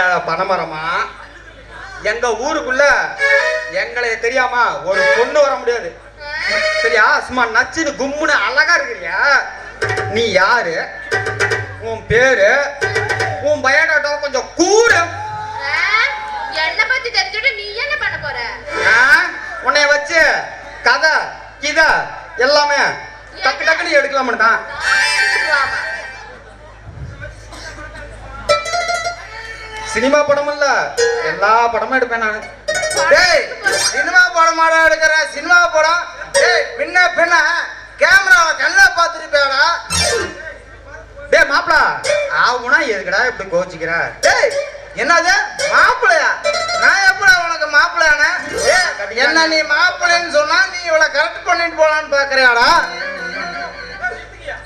தெரியாத பனைமரமா? எங்க ஊருக்குள்ள எங்களை தெரியாம ஒரு பொண்ணு வர முடியாது. சரியா? சும்மா நச்சுன்னு கும்முன்னு அழகா இருக்கிறியா? நீ யாரு? உன் பேரு? உன் பயோடாட்டா கொஞ்சம் கூறு. என்ன பத்தி தெரிஞ்சுட்டு நீ என்ன பண்ண போற? ஆ? உன்னைய வச்சு கதை கிதை எல்லாமே டக்கு டக்குன்னு எடுக்கலாம்னு தான் சினிமா படம் இல்ல எல்லா படமும் எடுப்பேன் நான். டேய் சினிமா படமாடா எடுக்கிற? சினிமா படம்? டேய் பின்ன பின்ன. கேமராவை கண்ணா பார்த்துருப்பேடா டேய் மாப்பிள. ஆகுனா எதுக்குடா இப்படி கோச்சிக்கிற டேய் என்னது? மாப்பிள்ளையா நான் எப்படா உனக்கு மாப்பிள்ளையானே என்ன நீ மாப்பிள்ளைன்னு சொன்னா நீ இவளை கரெக்ட் பண்ணிட்டு போலான்னு பாக்குறியாடா?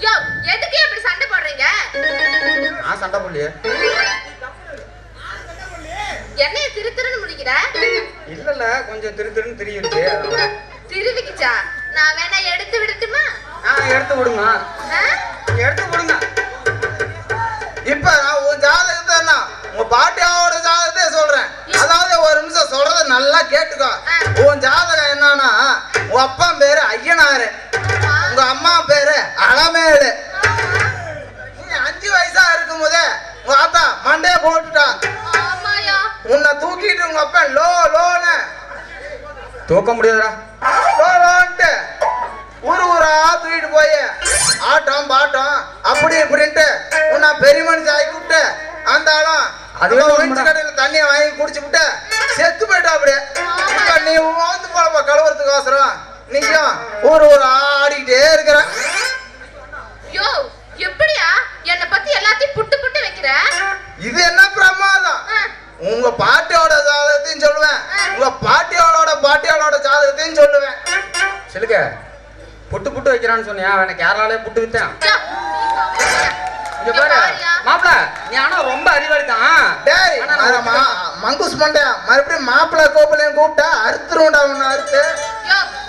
யோ எதுக்கு இப்படி சண்டை போடுறீங்க? நான் சண்டை போடலையே. என்னைய திரு திருன்னு முடிக்கிற இல்ல இல்ல கொஞ்சம் திரு திருன்னு திரியுது. திருவிக்கிச்சா? நான் வேணா எடுத்து விடட்டுமா? ஆ எடுத்து விடுங்க? எடுத்து விடுங்க. இப்ப நான் உன் ஜாதகத்தை என்ன உங்க பாட்டியாவோட ஜாதகத்தை சொல்றேன். அதாவது ஒரு நிமிஷம் சொல்றத நல்லா கேட்டுக்கோ. உன் ஜாதகம் என்னன்னா உன் அப்பா பேரு ஐயனாரு. உங்க அம்மா பேரு நீ அஞ்சு வயசா இருக்கும் போதே உங்க ஆத்தா மண்டைய போட்டுட்டா ஆமாயா உன்னை தூக்கிட்டு உங்க அப்பா லோ லோன்னு. தூக்க முடியாதுடா. லோ லோன்ட்டு. ஊரு ஊரா தூக்கிட்டு போய் ஆட்டம் பாட்டம் அப்படி இப்படின்ட்டு உன்னை பெரிய மனுஷன் ஆக்கி விட்டு அந்த ஆளும் அதுவே அந்த உண்மைதான். ஒழிச்சு கடையில் தண்ணியை வாங்கி குடிச்சு விட்டு செத்து போயிட்டா அப்படியே. நீ வந்து போலப்பா கழுவுறதுக்கோசரம். நீயும் ஊர் ஊர் ஆடிக்கிட்டே இருக்கிற. யோ எப்படியா? என்னை பத்தி எல்லாத்தையும் புட்டு புட்டு வைக்கிற? இது என்ன பிரமாதம்? உங்க பாட்டியோட ஜாதகத்தையும் சொல்லுவேன். உங்க பாட்டியோட பாட்டியோட ஜாதகத்தையும் சொல்லுவேன். சிலுக்க புட்டு புட்டு வைக்கிறான்னு சொன்னியா? அவனை கேரளாலே புட்டு வித்தேன். இங்க பாரு. மாப்பிள நீ ஆனா ரொம்ப அறிவாளி தான் டேய் மங்குஸ் மண்டையா? மறுபடியும் மாப்பிள்ளை கோப்பிலையும் கூப்பிட்டா அறுத்துருண்டா உன்னை அறுத்து.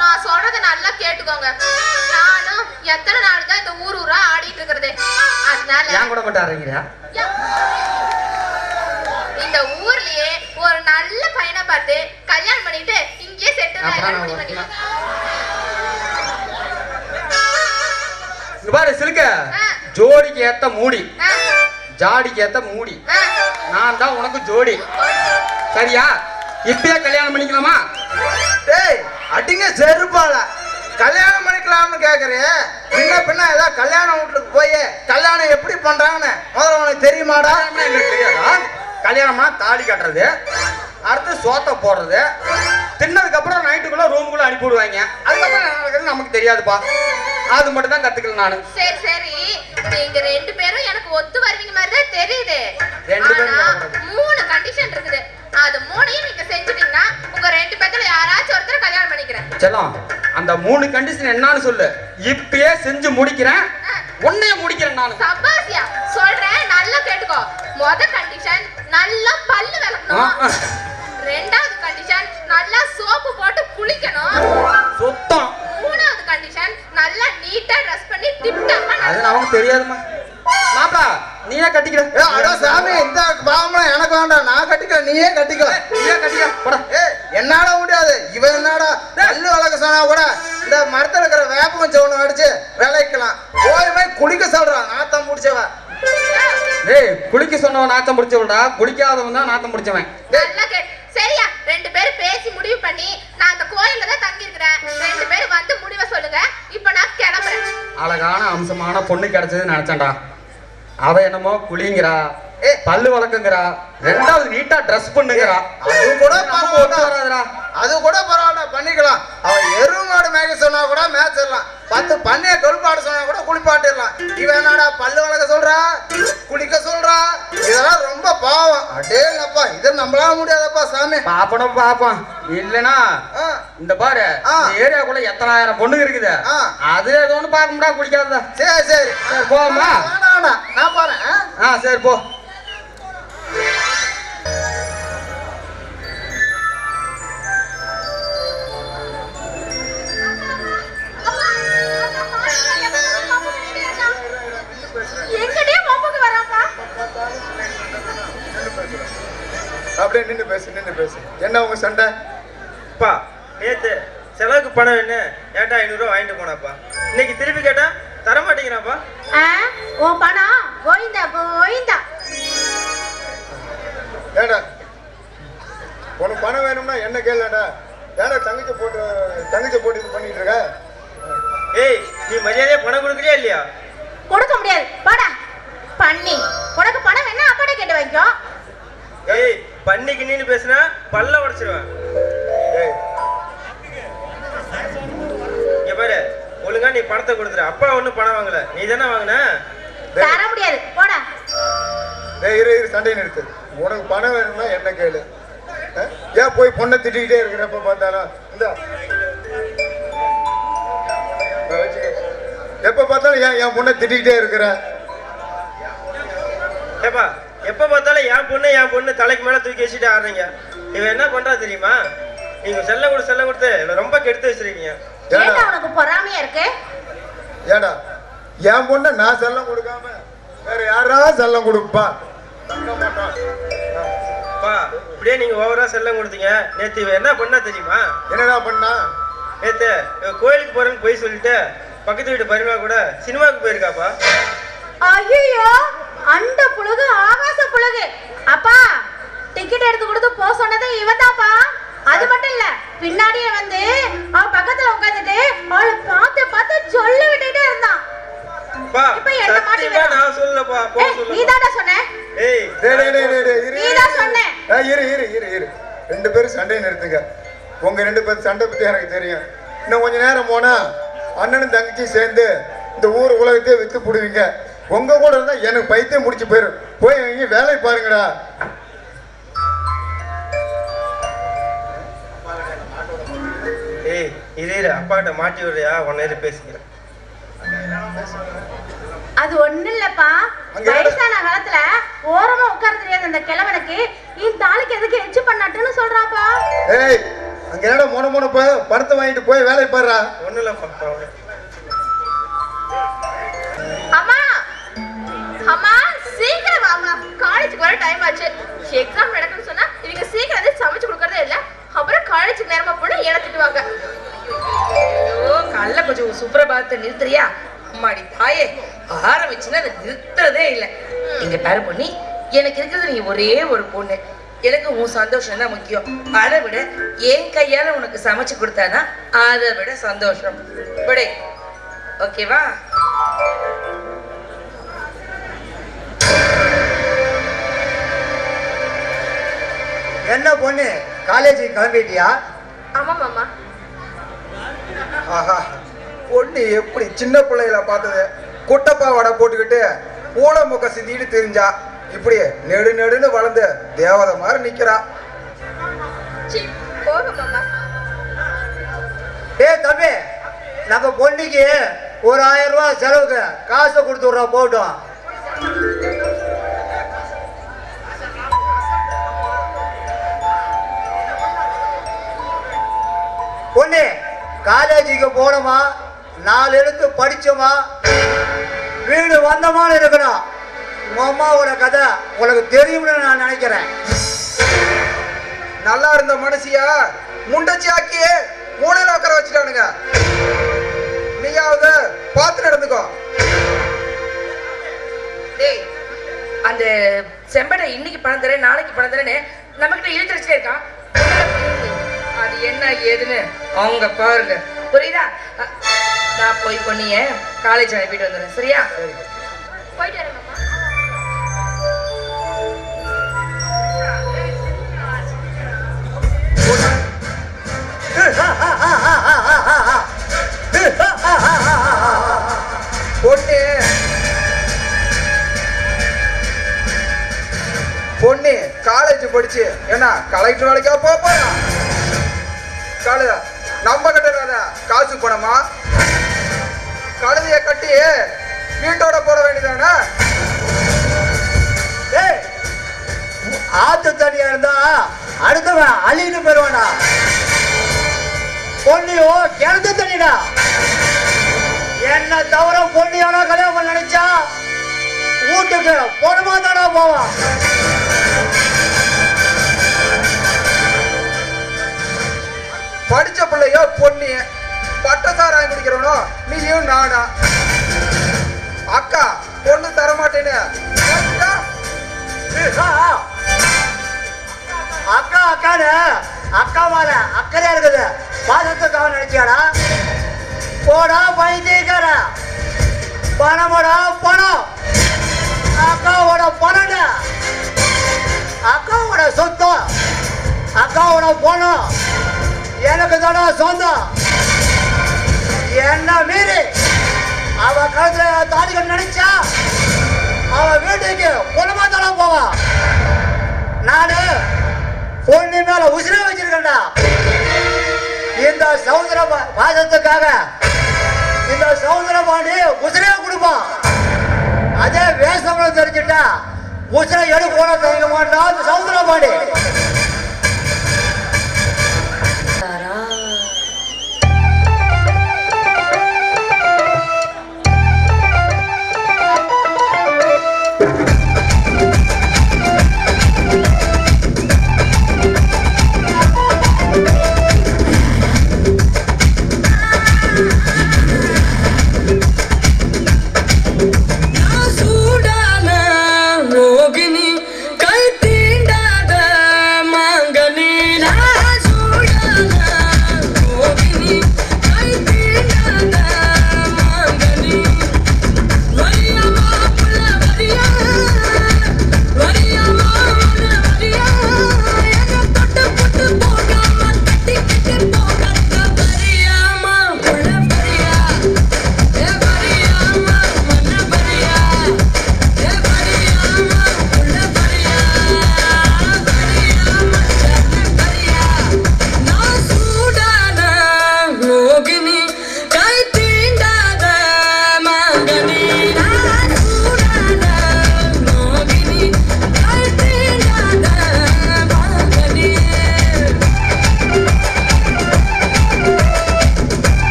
நான் சொல்றத நல்லா கேட்டுக்கோங்க. நானும் எத்தனை நாள் தான் இந்த ஊர் ஊரா ஆடிட்டு இருக்கிறது. அதனால ஏன் கூட மட்டும் அறிங்கிறியா யா. இந்த ஊர்லயே ஒரு நல்ல பையனை பார்த்து கல்யாணம் பண்ணிட்டு இங்கேயே செட்டில் பாரு சிலுக்க. ஜோடிக்கு ஏத்த மூடி. ஜாடிக்கு ஏத்த மூடி. நான் தான் உனக்கு ஜோடி. சரியா? இப்பயே கல்யாணம் பண்ணிக்கலாமா? டேய் அடிங்க செருப்பால. கல்யாணம் பண்ணிக்கலாம்னு கேக்குறியே பின்ன பின்ன ஏதாவது கல்யாண வீட்டுக்கு போய் கல்யாணம் எப்படி பண்றாங்கன்னு முதல்ல உனக்கு தெரியுமாடா? கல்யாணம்னா தாலி கட்டுறது. அடுத்து சோத்தை போடுறது. தின்னதுக்கு அப்புறம் நைட்டுக்குள்ள ரூமுக்குள்ள அனுப்பி விடுவாங்க. அதுக்கப்புறம் என்ன நடக்குதுன்னு நமக்கு தெரியாதுப்பா. அது மட்டும் தான் கத்துக்கல நானு. சரி சரி. நீங்க ரெண்டு பேரும் எனக்கு ஒத்து வருவீங்க மாதிரி தான் தெரியுது. ரெண்டு பேரும். மூணு கண்டிஷன் இருக்குது. அது மூணையும் நீங்க செஞ்சுட்டீங்கன்னா உங்க ரெண்டு பேத்துல யாராச்சும் ஒருத்தர் கல்யாணம் பண்ணிக்கிறேன். செல்லம் அந்த மூணு கண்டிஷன் என்னன்னு சொல்லு. இப்பயே செஞ்சு முடிக்கிறேன். உன்னைய முடிக்கிறேன் நானு. சபாசியா சொல்றேன் நல்லா கேட்டுக்கோ. முத கண்டிஷன் நல்லா பல்லு விளக்கணும். ரெண்டாவது கண்டிஷன் நல்லா சோப்பு போட்டு குளிக்கணும். சுத்தம். மூணாவது கண்டிஷன் நல்லா நீட்டா ட்ரெஸ் பண்ணி டிப் டாப்பா அது நமக்கு தெரியாதுமா மாப்பா நீயே கட்டிக்கிற ஏ அடோ சாமி இந்த பாவம் எனக்கு வேண்டாம். நான் கட்டிக்கிறேன் நீயே கட்டிக்கோ. நீயே கட்டிக்க. போடா. ஏ என்னால முடியாது. இவன் என்னடா பல்லு வளர்க்க சொன்னா கூட. இந்த மரத்துல இருக்கிற வேப்பம் சவுனம் அடிச்சு விளைக்கலாம். போய் போய் குளிக்க சொல்றான் நாத்தம் முடிச்சவன் டேய் குளிக்க சொன்னவன் நாத்தம் பிடிச்சவன்டா குளிக்காதவன் தான் நாத்தம் பிடிச்சவன் நல்லா கே சரியா ரெண்டு பேரும் பேசி முடிவு பண்ணி நான் அந்த கோயில்ல தான் தங்கி இருக்கிறேன் ரெண்டு பேரும் வந்து முடிவை சொல்லுங்க இப்போ நான் கிளம்புறேன் அழகான அம்சமான பொண்ணு கிடைச்சதுன்னு நினைச்சேன்டா. அவ என்னமோ குளிங்கிறா ஏ. பல்லு வளர்க்குங்கிறா. ரெண்டாவது நீட்டா ட்ரெஸ் பண்ணுங்கிறா. அது கூட வராதுடா. அது கூட பரவாயில்ல பண்ணிக்கலாம். அவன் எருவு மாடு மேய்க்க சொன்னா கூட மேய்ச்சிடலாம் பத்து பண்ணைய கொழுப்பாட சொன்னா கூட குளிப்பாட்டிடலாம். இவன் என்னடா பல்லு வளர்க்க சொல்றா? குளிக்க சொல்றா? இதெல்லாம் ரொம்ப பாவம். அடேங்கப்பா இது நம்மளால முடியாதப்பா சாமி. பாப்பனும் பாப்போம். இல்லனா இந்த பாரு ஏரியாக்குள்ள எத்தனாயிரம் பொண்ணுங்க இருக்குது. அது ஏதோ ஒன்று பார்க்க முடியாது குளிக்காததா? சரி சரி. வேணாம். நான் போறேன் ஆ? ஆ சரி போ. அப்படியே நின்று பேசு நின்று பேசு. என்ன உங்க சண்டை? அப்பா நேத்து செலவுக்கு பணம் என்ன ஏன்டா ஐநூறுரூவா வாங்கிட்டு போனாப்பா? இன்னைக்கு திருப்பி கேட்டா தர மாட்டேங்கிறாப்பா? ஆ, உன் பணம் கோயிந்தா கோயிந்தா ஏடா உனக்கு பணம் வேணும்னா என்ன கேளுடா? ஏடா தங்கச்சி போட்டு தங்கச்சி போட்டு இது பண்ணிட்டு இருக்க? ஏய் நீ மரியாதையா பணம் கொடுக்குறியா இல்லையா? கொடுக்க முடியாது. போடா பண்ணி. உனக்கு பணம் வேணா அப்பாட்ட கேட்டு வாங்கிக்கோ. ஏய் பண்ணிக்கு நீனு பேசுனா பல்ல உடைச்சிருவேன். ஏய். இங்க பாரு ஒழுங்கா நீ பணத்தை கொடுத்துரு. அப்பா ஒன்றும் பணம் வாங்கல. நீ தானே வாங்கின. தர முடியாது. போடா. டேய் இரு இரு சண்டையை நிறுத்து. உனக்கு பணம் வேணும்னா என்ன கேளு? ஏன் போய் பொண்ணை திட்டிக்கிட்டே இருக்கிறப்ப பார்த்தாலும் இந்த. எப்ப பார்த்தாலும் ஏன் என் பொண்ணை திட்டிக்கிட்டே இருக்கிற? ஏப்பா எப்ப பார்த்தாலும் என் பொண்ணு என் பொண்ணு தலைக்கு மேல தூக்கி வச்சுட்டு ஆடுறீங்க. இவன் என்ன பண்றா தெரியுமா? நீங்க செல்ல கொடு செல்ல கொடுத்து ரொம்ப கெடுத்து வச்சிருக்கீங்க. ஏடா. உனக்கு பொறாமையா இருக்கு? ஏடா என் பொண்ணை நான் செல்லம் கொடுக்காம வேற யாராவது செல்லம் கொடுப்பா? அப்பா இப்படியே நீங்க ஓவரா செல்லம் கொடுத்தீங்க. நேத்து இவன் என்ன பண்ணா தெரியுமா? என்னடா பண்ணா? நேத்து இவன் கோயிலுக்கு போறேன்னு போய் சொல்லிட்டு பக்கத்து வீட்டு பரிமா கூட சினிமாவுக்கு போயிருக்காப்பா. ஐயோ அண்ட புழுகு புழுகு அப்பா டிக்கெட் எடுத்து கொடுத்து போ சொன்னது இவன்தாப்பா. அது மட்டும் இல்ல பின்னாடியே வந்து அவ பக்கத்துல உட்காந்துட்டு அவளை பார்த்து பார்த்து சொல்ல விட்டுட்டே இருந்தான். இப்ப என்ன மாட்டி? நான் போ சொல்லப்பா. நீதான்டா சொன்ன? ஏய் டேய் டேய் டேய் டேய், டேய் இரு நீதான் சொன்ன. ஏய், இரு இரு இரு இரு. ரெண்டு பேரும் சண்டையை நிறுத்துங்க. உங்க ரெண்டு பேரும் சண்டை பத்தி எனக்கு தெரியும். இன்னும் கொஞ்ச நேரம் போனா அண்ணனும் தங்கச்சியும் சேர்ந்து இந்த ஊர் உலகத்தையே வித்து போடுவீங்க. உங்க கூட இருந்தா எனக்கு பைத்தியம் முடிச்சு போயிடும் போய் இங்க வேலை பாருங்கடா. ஏய் இரு இரு அப்பாட்ட மாட்டி விடுறியா? உன்ன பேசிக்கிறேன். அது ஒண்ணு இல்லப்பா? வயசான காலத்துல ஓரமா உட்கார தெரியாத அந்த கிழவனுக்கு இந்த தாளுக்கு எதுக்கு எச்சு பண்ணாட்டுன்னு சொல்றாப்பா. ஏய் அங்க என்னடா மொன மொன போய் வாங்கிட்டு போய் வேலை பாருடா. ஒன்றும் இல்லைப்பா அம்மா அம்மா காலேஜுக்கு டைம் ஆச்சு. எக்ஸாம் நடக்கும்னு சொன்னா இவங்க சீக்கிரம் வந்து சமைச்சு கொடுக்கறதே இல்ல. அப்புறம் காலேஜுக்கு நேரமா போனா ஏன திட்டுவாங்க. ஐயோ காலைல கொஞ்சம் சுப்ரபாதத்தை நிறுத்துறியா? அம்மாடி தாயே ஆரம்பிச்சுன்னா அதை நிறுத்துறதே இல்லை. இங்க பேர பொண்ணி எனக்கு இருக்கிறது நீ ஒரே ஒரு பொண்ணு. எனக்கு உன் சந்தோஷம் தான் முக்கியம். அதை விட என் கையால உனக்கு சமைச்சு கொடுத்தாதான் அதை விட சந்தோஷம். விடை. ஓகேவா என்ன பொண்ணு? காலேஜுக்கு கிளம்பிட்டியா? ஆமா மாமா. ஆஹா. பொண்ணு எப்படி சின்ன பிள்ளையில பார்த்தது? குட்டப்பா வடை போட்டுக்கிட்டு பூனை முக்க சிந்திட்டு தெரிஞ்சா. இப்படி நெடு நெடுன்னு வளர்ந்து தேவதை மாதிரி நிக்கிறா. ஏய் தம்பி நம்ம பொண்ணுக்கு ஒரு ஆயிரம் ரூபாய் செலவுக்கு காசை கொடுத்து விட்றோம் போட்டோம் பொண்ணு காலேஜுக்கு போனோமா? நாலு எழுத்து படிச்சோமா? வீடு வந்தமான்னு இருக்கணும் உங்க அம்மாவோட கதை உனக்கு தெரியும்னு நான் நினைக்கிறேன். நல்லா இருந்த மனுஷியா? முண்டச்சி ஆக்கி மூணையில உட்கார வச்சுட்டானுங்க. நீயாவது பார்த்து நடந்துக்கோ. டேய் அந்த செம்படை இன்னைக்கு பணம் தரேன் நாளைக்கு பணம் தரேன்னு நம்மகிட்ட இழுத்து வச்சுட்டே இருக்கான். என்ன ஏதுன்னு அவங்க பாருங்க. புரியுதா? நான் போய் பொண்ணிய காலேஜ் அனுப்பிட்டு வந்துடுறேன். சரியா? போயிட்டு வரேன் பொண்ணு. பொண்ணு காலேஜ் படிச்சு என்ன கலெக்டர் வேலைக்கா போக போறா. கழுத நம்ம கட்டுறத காசு பணமா? கழுதைய கட்டி வீட்டோட போட வேண்டியதானே? ஏய், ஆத்து தண்ணியா இருந்தா அடுத்தவன் அழின்னு போயிருவானா பொண்ணியோ கிணத்து தண்ணிடா. என்ன தவிர பொண்ணியோட கல்யாணம் பண்ண நினைச்சா வீட்டுக்கு பொண்ணுமா தானா போவான்? பொண்ணு பட்டசாராயம் குடிக்கிறவனோ நீயும் நானா? அக்கா பொண்ணு தர மாட்டேன்னு அக்கா அக்கானு அக்கா மேல அக்கறையா இருக்குது. பாசத்துக்காக நினைச்சியாடா? போடா பைத்தியக்கார. பணமோடா பணம். அக்காவோட பணம் அக்காவோட சொத்தம். அக்காவோட பணம். எனக்கு தானே சொந்தம். என்ன மீறி அவ கழுத்துல தாடிகள் நினைச்சா அவ வீட்டுக்கு பொண்ணமா தானே போவா. நானு பொண்ணு மேல உசிரே வச்சிருக்கேன்டா. இந்த சமுதிர பா- பாசத்துக்காக இந்த சமுதிர பாண்டி உசிரே கொடுப்பான் அதே வேஷம்னு தெரிஞ்சுட்டா உசிரை எடுக்க கூட தெரிவிக்க மாட்டான் இந்த சமுதிர பாண்டி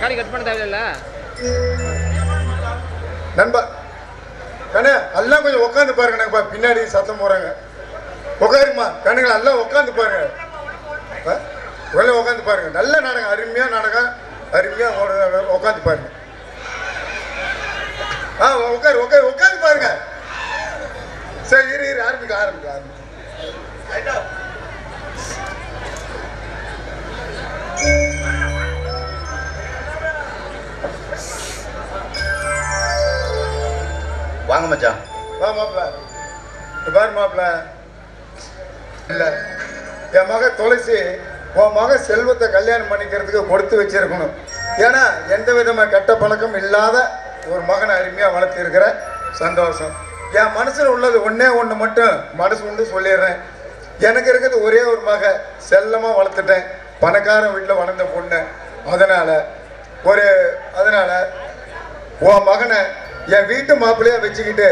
தக்காளி கட் பண்ண தேவையில்ல. நண்பா கண்ணே எல்லாம் கொஞ்சம் உட்காந்து பாருங்க நண்பா பின்னாடி சத்தம் போகிறாங்க உட்காருமா கண்ணுங்களா எல்லாம் உட்காந்து பாருங்க. உள்ள உட்காந்து பாருங்க. நல்ல நாடகம் அருமையாக நாடகம். அருமையாக உட்காந்து பாருங்க. ஆ உட்காரு உட்காரு உட்காந்து பாருங்க. சரி இரு இரு ஆரம்பிக்க ஆரம்பிக்க ஆரம்பிக்க. Thank. வாங்க மச்சான். வா மாப்பிள்ள பாரு மாப்பிள. இல்லை. என் மக துளசி உன் மக செல்வத்தை கல்யாணம் பண்ணிக்கிறதுக்கு கொடுத்து வச்சிருக்கணும். ஏன்னா எந்த விதமாக கெட்ட பழக்கம் இல்லாத ஒரு மகனை அருமையாக வளர்த்து இருக்கிற சந்தோஷம். என் மனசில் உள்ளது ஒன்றே ஒன்று மட்டும் மனசு உண்டு சொல்லிடுறேன். எனக்கு இருக்கிறது ஒரே ஒரு மக செல்லமாக வளர்த்துட்டேன். பணக்காரன் வீட்டில் வளர்ந்த பொண்ணு. அதனால் ஒரு அதனால் உன் மகனை என் வீட்டு மாப்பிள்ளையா வச்சுக்கிட்டு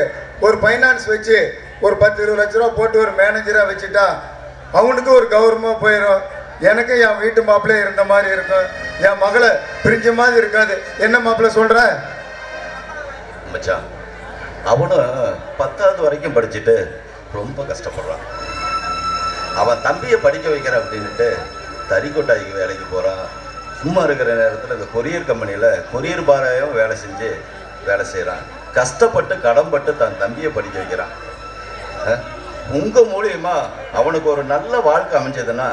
ஒரு ஃபைனான்ஸ் வச்சு ஒரு பத்து இருபது லட்ச ரூபா போட்டு ஒரு மேனேஜரா வச்சுட்டா அவனுக்கு ஒரு கௌரவமா போயிடும் எனக்கு என் வீட்டு மாப்பிள்ளையே இருந்த மாதிரி இருக்கும். என் மகளை பிரிஞ்ச மாதிரி இருக்காது. என்ன மாப்பிள்ளை சொல்ற? மச்சான் அவனும் பத்தாவது வரைக்கும் படிச்சுட்டு ரொம்ப கஷ்டப்படுறான். அவன் தம்பியை படிக்க வைக்கிற அப்படின்ட்டு தறிக்கொட்டாய்க்கு வேலைக்கு போகிறான் சும்மா இருக்கிற நேரத்தில் இந்த கொரியர் கம்பெனியில் கொரியர் பாராயம் வேலை செஞ்சு வேலை செய்கிறான் கஷ்டப்பட்டு கடன்பட்டு தன் தம்பியை படிக்க வைக்கிறான். அஹ், உங்க மூலியமா அவனுக்கு ஒரு நல்ல வாழ்க்கை அமைஞ்சதுன்னா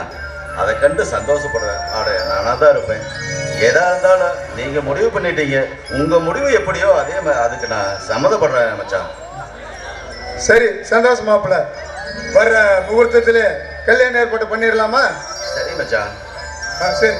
அதை கண்டு சந்தோஷப்படுவேன் ஆட நானாக தான் இருப்பேன். எதா இருந்தாலும் நீங்க முடிவு பண்ணிட்டீங்க. உங்க முடிவு எப்படியோ அதே மாதிரி அதுக்கு நான் சம்மதப்படுறேன் மச்சான். சரி சந்தோஷம் மாப்பிள்ளை. வர்ற முகூர்த்தத்துல கல்யாணம் ஏற்பாடு பண்ணிடலாமா சரி மச்சான். ஆ சரி.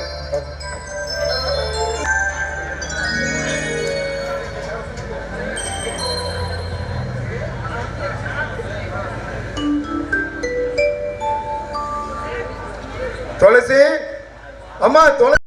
துளசி அம்மா துளசி